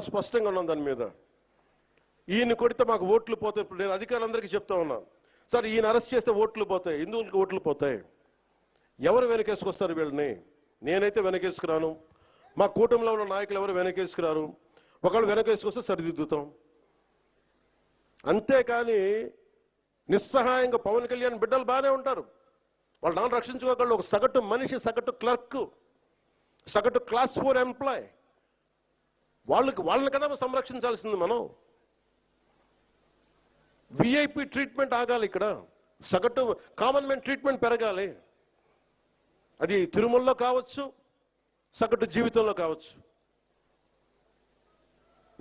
స్పష్టంగా ఉన్నాం దాని మీద. ఈయన కొడితే మాకు ఓట్లు పోతాయి. ఇప్పుడు నేను అధికారులందరికీ చెప్తా ఉన్నాను సార్ ఈయన అరెస్ట్ చేస్తే ఓట్లు పోతాయి. హిందువులకు ఓట్లు పోతాయి? ఎవరు వెనకేసుకొస్తారు వీళ్ళని? నేనైతే వెనకేసుకురాను. మా కూటమిలో ఉన్న నాయకులు ఎవరు వెనకేసుకురారు? ఒకళ్ళు వెనకేసుకొస్తే సరిదిద్దుతాం. అంతేకాని నిస్సహాయంగా పవన్ కళ్యాణ్ బిడ్డలు బాగానే ఉంటారు. వాళ్ళు నాన్న రక్షించుకోగలరు ఒక సగటు మనిషి సగటు క్లర్క్ సగటు క్లాస్ ఫోర్ ఎంప్లాయ్. వాళ్ళకి వాళ్ళని కదా సంరక్షించాల్సింది మనం. విఐపి ట్రీట్మెంట్ ఆగాలి ఇక్కడ. సగటు కామన్ మ్యాన్ ట్రీట్మెంట్ పెరగాలి. అది తిరుమలలో కావచ్చు సగటు జీవితంలో కావచ్చు.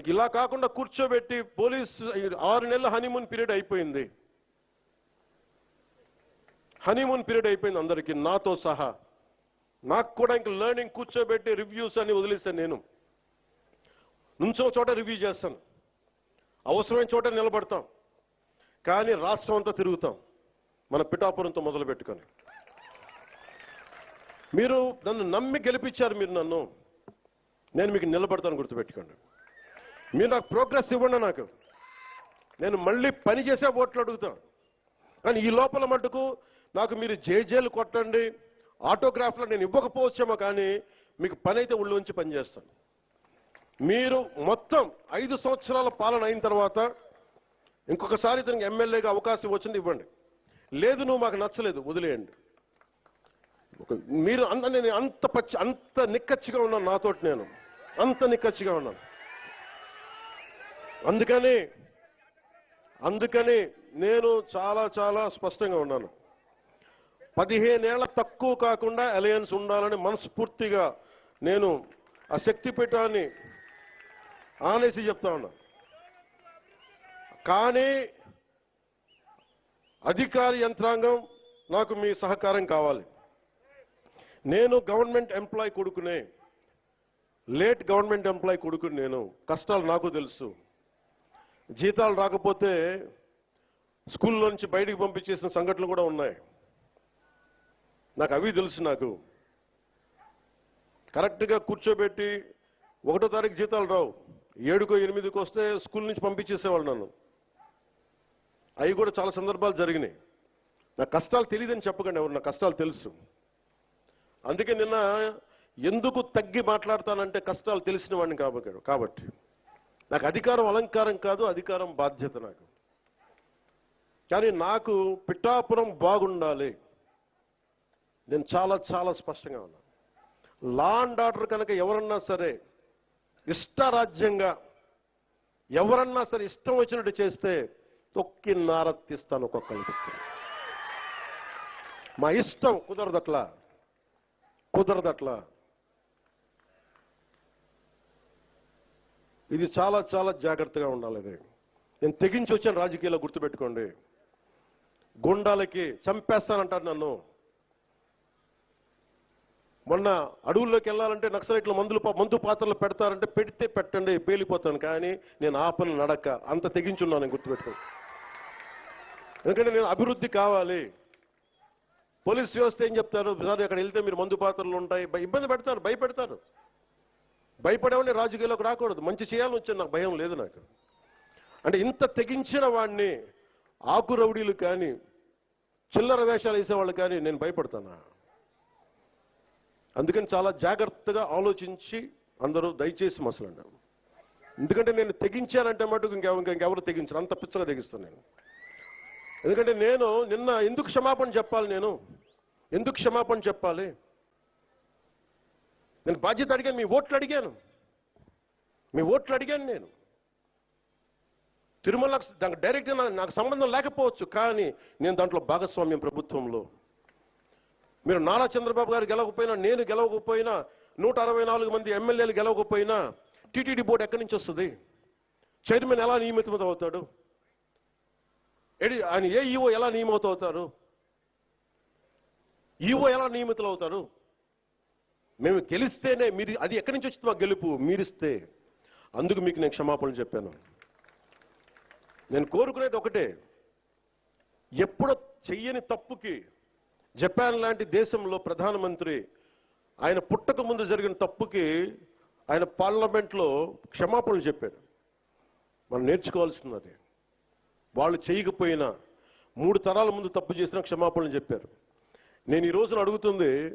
ఇలా కాకుండా కూర్చోబెట్టి పోలీస్ ఆరు నెలల హనీమూన్ పీరియడ్ అయిపోయింది. హనీమూన్ పీరియడ్ అయిపోయింది అందరికీ నాతో సహా. నాకు కూడా ఇంక లెర్నింగ్ కూర్చోబెట్టి రివ్యూస్ అని వదిలేశాను నేను. నుంచో చోట రివ్యూ చేస్తాను అవసరమైన చోట నిలబడతాం. కానీ రాష్ట్రం అంతా తిరుగుతాం. మన పిఠాపురంతో మొదలు పెట్టుకొని. మీరు నన్ను నమ్మి గెలిపించారు మీరు నన్ను. నేను మీకు నిలబడతాను గుర్తుపెట్టుకోండి. మీరు నాకు ప్రోగ్రెస్ ఇవ్వండి నాకు. నేను మళ్ళీ పని చేసే ఓట్లు అడుగుతాను. కానీ ఈ లోపల మటుకు నాకు మీరు జేజేలు కొట్టండి. ఆటోగ్రాఫ్లో నేను ఇవ్వకపోవచ్చేమో కానీ మీకు పని అయితే ఉంచి పనిచేస్తాను మీరు మొత్తం ఐదు సంవత్సరాల పాలన అయిన తర్వాత ఇంకొకసారి ఇతనికి ఎమ్మెల్యేగా అవకాశం వచ్చింది ఇవ్వండి. లేదు నువ్వు మాకు నచ్చలేదు వదిలేయండి. మీరు అంత నేను అంత పచ్చి అంత నిక్కచ్చిగా ఉన్నాను నాతోటి నేను. అంత నిక్కచ్చిగా ఉన్నాను. అందుకని అందుకని నేను చాలా చాలా స్పష్టంగా ఉన్నాను. పదిహేనేళ్ళ తక్కువ కాకుండా అలయన్స్ ఉండాలని మనస్ఫూర్తిగా నేను ఆ శక్తిపీఠాన్ని ఆనేసి చెప్తా ఉన్నా. కానీ అధికార యంత్రాంగం నాకు మీ సహకారం కావాలి. నేను గవర్నమెంట్ ఎంప్లాయ్ కొడుకునే లేట్ గవర్నమెంట్ ఎంప్లాయ్ కొడుకుని నేను. కష్టాలు నాకు తెలుసు. జీతాలు రాకపోతే స్కూల్లో నుంచి బయటికి పంపించేసిన సంఘటనలు కూడా ఉన్నాయి. నాకు అవి తెలుసు నాకు. కరెక్ట్గా కూర్చోబెట్టి ఒకటో తారీఖు జీతాలు రావు. ఏడుకో ఎనిమిదికి వస్తే స్కూల్ నుంచి పంపించేసేవాళ్ళు నన్ను. అవి కూడా చాలా సందర్భాలు జరిగినాయి. నా కష్టాలు తెలియదని చెప్పకండి ఎవరు నా కష్టాలు తెలుసు. అందుకే నిన్న ఎందుకు తగ్గి మాట్లాడతానంటే కష్టాలు తెలిసిన వాడిని కాబట్టి కాబట్టి. నాకు అధికారం అలంకారం కాదు అధికారం బాధ్యత నాకు. కానీ నాకు పిఠాపురం బాగుండాలి. నేను చాలా చాలా స్పష్టంగా ఉన్నాను. లా అండ్ ఆర్డర్ కనుక ఎవరన్నా సరే ఇష్టరాజ్యంగా ఎవరన్నా సరే ఇష్టం వచ్చినట్టు చేస్తే తొక్కి నారత్తిస్తాను ఒక్కొక్కరికి మా ఇష్టం కుదరదట్లా? కుదరదట్లా? ఇది చాలా చాలా జాగ్రత్తగా ఉండాలి ఇది. నేను తెగించి వచ్చాను రాజకీయాల్లో గుర్తుపెట్టుకోండి. గుండాలకి చంపేస్తానంటారు నన్ను. మొన్న అడవుల్లోకి వెళ్ళాలంటే నక్సలైట్లు మందులు మందు పాత్రలు పెడతారంటే పెడితే పెట్టండి పేలిపోతాను. కానీ నేను ఆపను నడక అంత తెగించున్నాను నేను ఎందుకంటే నేను అభివృద్ధి కావాలి. పోలీస్ వ్యవస్థ ఏం చెప్తారు? సార్ అక్కడ వెళ్తే మీరు మందు పాత్రలు ఉంటాయి. ఇబ్బంది పెడతారు భయపెడతారు. భయపడేవాడిని రాజకీయాల్లోకి రాకూడదు. మంచి చేయాలని వచ్చాను నాకు భయం లేదు నాకు. అంటే ఇంత తెగించిన వాడిని ఆకు రౌడీలు కానీ చిల్లర వేషాలు వేసేవాళ్ళు కానీ నేను భయపడతానా? అందుకని చాలా జాగ్రత్తగా ఆలోచించి అందరూ దయచేసి మసలండి. ఎందుకంటే నేను తెగించానంటే మటుకు ఇంకెవ ఇంకెవరు తెగించను అంత పిచ్చగా తెగిస్తాను నేను. ఎందుకంటే నేను నిన్న ఎందుకు క్షమాపణ చెప్పాలి నేను? ఎందుకు క్షమాపణ చెప్పాలి? నేను బాధ్యత అడిగాను మీ ఓట్లు అడిగాను. మీ ఓట్లు అడిగాను నేను. తిరుమల దానికి డైరెక్ట్గా నాకు సంబంధం లేకపోవచ్చు కానీ నేను దాంట్లో భాగస్వామ్యం ప్రభుత్వంలో మీరు నారా చంద్రబాబు గారు గెలవకపోయినా నేను గెలవకపోయినా నూట అరవై నాలుగు మంది ఎమ్మెల్యేలు గెలవకపోయినా టీటీడీ బోర్డు ఎక్కడి నుంచి వస్తుంది? చైర్మన్ ఎలా నియమితం అవుతాడు ఎడి- ఆయన ఏ ఈఓ ఎలా నియమిత అవుతారు ఈఓ ఎలా నియమితులు అవుతారు మేము గెలిస్తేనే మీరు అది ఎక్కడి నుంచి వచ్చింది మా గెలుపు? మీరిస్తే. అందుకు మీకు నేను క్షమాపణలు చెప్పాను. నేను కోరుకునేది ఒకటే. ఎప్పుడో చెయ్యని తప్పుకి జపాన్ లాంటి దేశంలో ప్రధానమంత్రి ఆయన పుట్టక ముందు జరిగిన తప్పుకి ఆయన పార్లమెంట్లో క్షమాపణలు చెప్పారు. మనం నేర్చుకోవాల్సింది అది. వాళ్ళు చేయకపోయినా మూడు తరాల ముందు తప్పు చేసినా క్షమాపణలు చెప్పారు. నేను ఈ రోజున అడుగుతుంది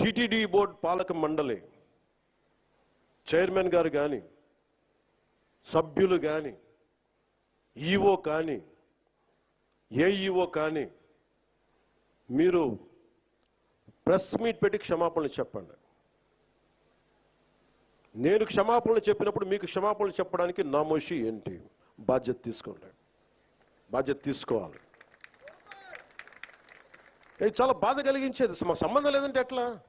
టిటిడి బోర్డు పాలక మండలి చైర్మన్ గారు కానీ సభ్యులు కానీ ఈఓ కానీ ఏఈఓ కానీ మీరు ప్రెస్ మీట్ పెట్టి క్షమాపణలు చెప్పండి. నేను క్షమాపణలు చెప్పినప్పుడు మీకు క్షమాపణలు చెప్పడానికి నామోషి ఏంటి? బాధ్యత తీసుకోండి. బాధ్యత తీసుకోవాలి. ఇది చాలా బాధ కలిగించేది. మా సంబంధం లేదంటే ఎట్లా?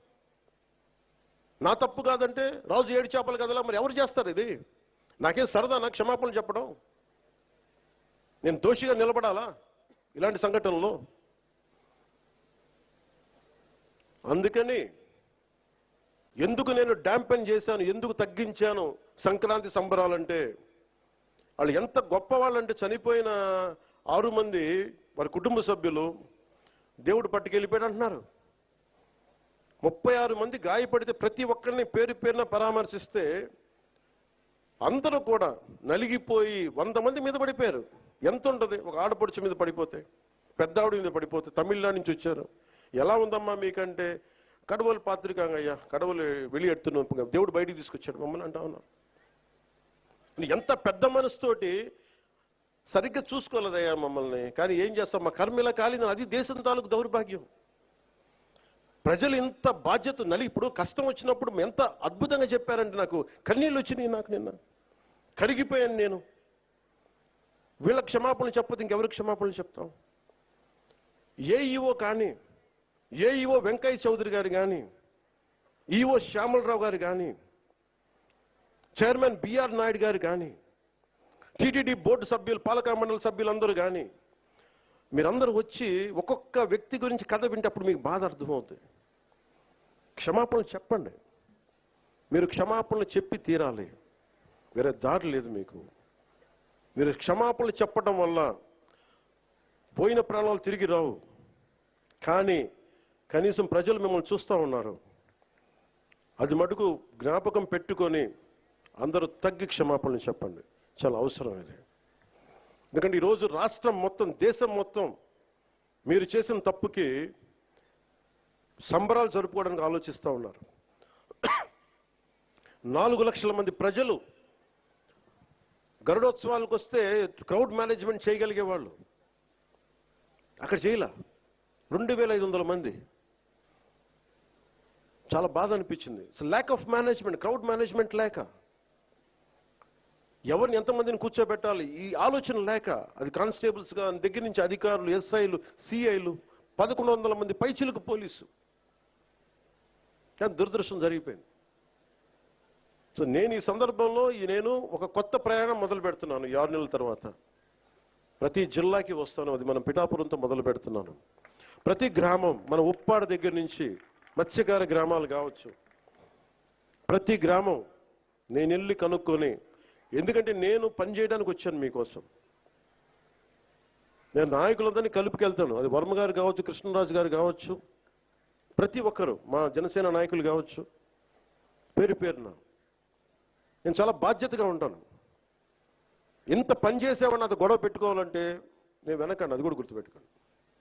నా తప్పు కాదంటే రాజు ఏడు చేపలు కదలా? మరి ఎవరు చేస్తారు ఇది? నాకేం సరదా నాకు క్షమాపణలు చెప్పడం? నేను దోషిగా నిలబడాలా? ఇలాంటి సంఘటనలో? అందుకని ఎందుకు నేను డాంపెన్ చేశాను ఎందుకు తగ్గించాను సంక్రాంతి సంబరాలంటే వాళ్ళు ఎంత గొప్ప వాళ్ళంటే చనిపోయిన ఆరు మంది వారి కుటుంబ సభ్యులు దేవుడు పట్టుకెళ్ళిపోయాడు అంటున్నారు. ముప్పై ఆరు మంది గాయపడితే ప్రతి ఒక్కరిని పేరు పేరున పరామర్శిస్తే అందరూ కూడా నలిగిపోయి వంద మంది మీద పడిపోయారు. ఎంత ఉంటుంది? ఒక ఆడపడుచు మీద పడిపోతే పెద్ద ఆవిడ మీద పడిపోతే తమిళనాడు నుంచి వచ్చారు. ఎలా ఉందమ్మా మీకంటే? కడవలు పాత్రికాంగయ్యా కడవలు వెళ్ళి ఎడుతున్నాం దేవుడు బయటికి తీసుకొచ్చాడు. మమ్మల్ని అంటా ఉన్నాం ఎంత పెద్ద మనసుతోటి సరిగ్గా చూసుకోలేదయ్యా మమ్మల్ని. కానీ ఏం చేస్తాం మా కర్మిలా కాలింది అది దేశం తాలూకు దౌర్భాగ్యం. ప్రజలు ఇంత బాధ్యత నలి ఇప్పుడు కష్టం వచ్చినప్పుడు ఎంత అద్భుతంగా చెప్పారంటే నాకు కన్నీళ్ళు వచ్చినాయి నాకు నిన్న. కరిగిపోయాను నేను. వీళ్ళ క్షమాపణలు చెప్పదు ఇంకెవరికి క్షమాపణలు చెప్తాం? ఏఈఓ కానీ ఏఈఓ వెంకయ్య చౌదరి గారు కానీ ఈఓ శ్యామలరావు గారు కానీ చైర్మన్ బిఆర్ నాయుడు గారు కానీ టీటీడీ బోర్డు సభ్యులు పాలక మండలి సభ్యులందరూ కానీ మీరందరూ వచ్చి ఒక్కొక్క వ్యక్తి గురించి కథ వింటప్పుడు మీకు బాధ అర్థమవుతుంది. క్షమాపణలు చెప్పండి. మీరు క్షమాపణలు చెప్పి తీరాలి. వేరే దారి లేదు మీకు. మీరు క్షమాపణలు చెప్పడం వల్ల పోయిన ప్రాణాలు తిరిగి రావు. కానీ కనీసం ప్రజలు మిమ్మల్ని చూస్తూ ఉన్నారు. అది మటుకు జ్ఞాపకం పెట్టుకొని అందరూ తగ్గి క్షమాపణలు చెప్పండి. చాలా అవసరం ఇది. ఎందుకంటే ఈరోజు రాష్ట్రం మొత్తం దేశం మొత్తం మీరు చేసిన తప్పుకి సంబరాలు జరుపుకోవడానికి ఆలోచిస్తూ ఉన్నారు. నాలుగు లక్షల మంది ప్రజలు గరుడోత్సవాలకు వస్తే క్రౌడ్ మేనేజ్మెంట్ చేయగలిగే వాళ్ళు అక్కడ చేయలా. రెండు వేల ఐదు వందల మంది. చాలా బాధ అనిపించింది. Lack of management crowd management లేక. ఎవరిని ఎంతమందిని కూర్చోబెట్టాలి? ఈ ఆలోచన లేక. అది కానిస్టేబుల్స్గా దగ్గర నుంచి అధికారులు ఎస్ఐలు సిఐలు పదకొండు వందల మంది పైచిలకు పోలీసు. కానీ దురదృష్టం జరిగిపోయింది. సో నేను ఈ సందర్భంలో ఈ నేను ఒక కొత్త ప్రయాణం మొదలు పెడుతున్నాను ఈ ఆరు నెలల తర్వాత. ప్రతి జిల్లాకి వస్తాను అది మనం పిఠాపురంతో మొదలు పెడుతున్నాను. ప్రతి గ్రామం మన ఉప్పాడ దగ్గర నుంచి మత్స్యకార గ్రామాలు కావచ్చు. ప్రతి గ్రామం నేను వెళ్ళి కనుక్కొని ఎందుకంటే నేను పనిచేయడానికి వచ్చాను మీకోసం. నేను నాయకులందరినీ కలుపుకెళ్తాను. అది వర్మ గారు కావచ్చు కృష్ణరాజు గారు కావచ్చు ప్రతి ఒక్కరు మా జనసేన నాయకులు కావచ్చు పేరు పేరున. నేను చాలా బాధ్యతగా ఉంటాను. ఇంత పని చేసేవాడిని అది గొడవ పెట్టుకోవాలంటే నేను వెనకండి అది కూడా గుర్తుపెట్టుకోండి.